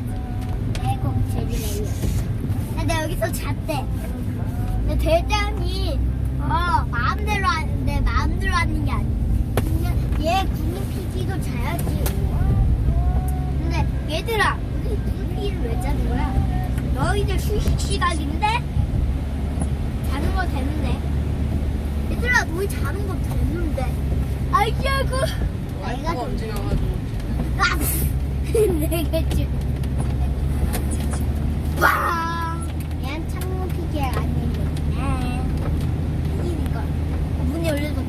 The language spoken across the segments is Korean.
제일 내려. 근데 여기서 잤대. 근데 대장이 어 마음대로 하는데 마음대로 하는 게 아니야. 그냥 얘 구름 피기도 자야지. 근데 얘들아, 우리 구름 피기를 왜 자는 거야? 너희들 휴식 시간인데 자는 거 되는데. 얘들아, 너희 자는 거 되는데. 아이고. 와이프가 움직여가지고 아, 내가 지 와, 얘는 창문 피기가 아니네. 이거 어, 문이 열려졌다.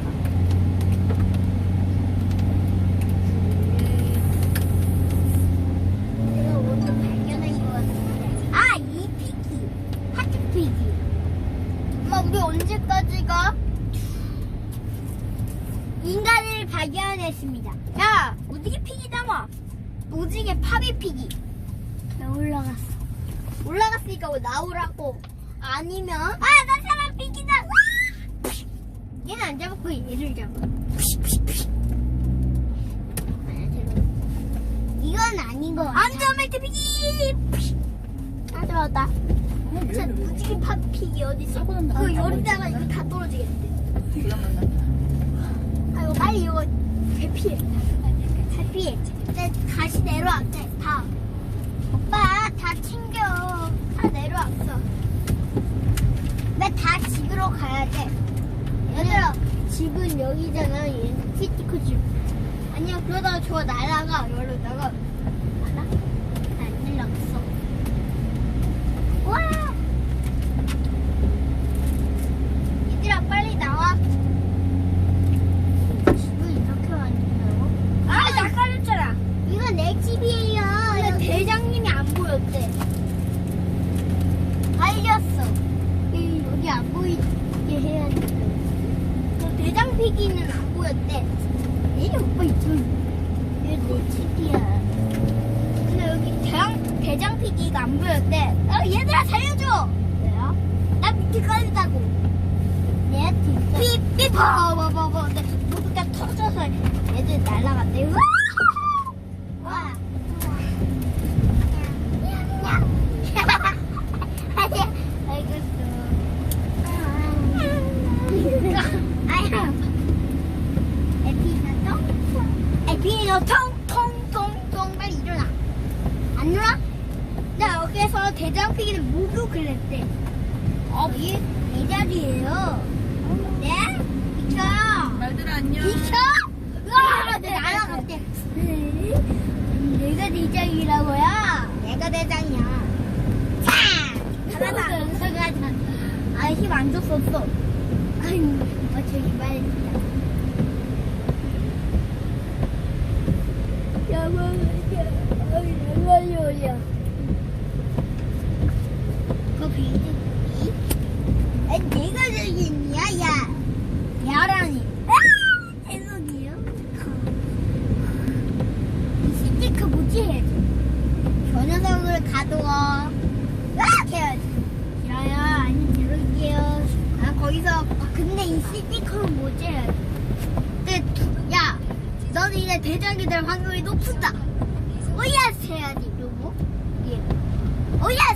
내가 오늘 발견한 것 같은데. 아, 이 피기, 피기. 엄마, 우리 언제까지 가? 인간을 발견했습니다. 야, 무지개 피기 담아. 무지개 파비 피기. 야, 올라갔어. 올라갔으니까 왜 나오라고. 아니면, 아, 나 사람 피기다. 와! 얘는 안 잡았고 얘를 잡아. 이건 아닌 거 같아. 안전벨트 피기! 아, 잡았다. 자, 무지개 어딨어? 사고 난다. 그거 열다가 이거 다 떨어지겠대. 불량난다 아이고 빨리 이거 대피해 대피해 네, 다시 내려왔대 다 오빠 다 챙겨 다 내려왔어 나다 집으로 가야 돼 얘들아 집은 여기잖아 얘는 스티커 집 아니야 그러다가 저 날아가 이러다가 알아? 안 일어났어 와 얘들아 빨리 나와 집을 이렇게 만든다고? 아, 나 깔렸잖아. 이건 내 집이에요. 근데 대장님이 안 보였대. 알렸어. 이, 여기 안 보이게 해야 돼. 피기는 안 보였대. 얘 오빠 이쪽. 얘내 집이야. 근데 여기 대장, 대장 피기가 안 보였대. 어, 얘들아 살려줘. 왜요? 나 밑에 깔린다고. 내 뒤. 삐삐 버버버버. 모두가 터져서 애들 날아갔대. 우와! 와. 알겠어. 에피나 통. 에피나 통통통통 빨리 일어나. 안 일어나? 나 피기는 목욕을 했대. 어, 이, 이 자리예요. 네? 비켜! 말들아 안녕 비켜! 으아! 내 날아갔대. 내가 대장이라고요? 내가 대장이야. 차! 가자. 가자. 아, 힘 안 줬었어. 아이, 어, 저기 빨리. 야망이야. 야망이야. 그 비행기? 아, 내가 저기냐, 야. 야라니. 아, 대박이에요. 이 스티커 뭐지 해야지. 저 녀석을 가둬. 으악! 해야지. 싫어요. 아니, 들을게요. 아, 거기서. 아, 근데 이 스티커는 뭐지 야, 너는 이제 대장이 될 확률이 높다. 오예스 해야지, 요거. 예. 오예스!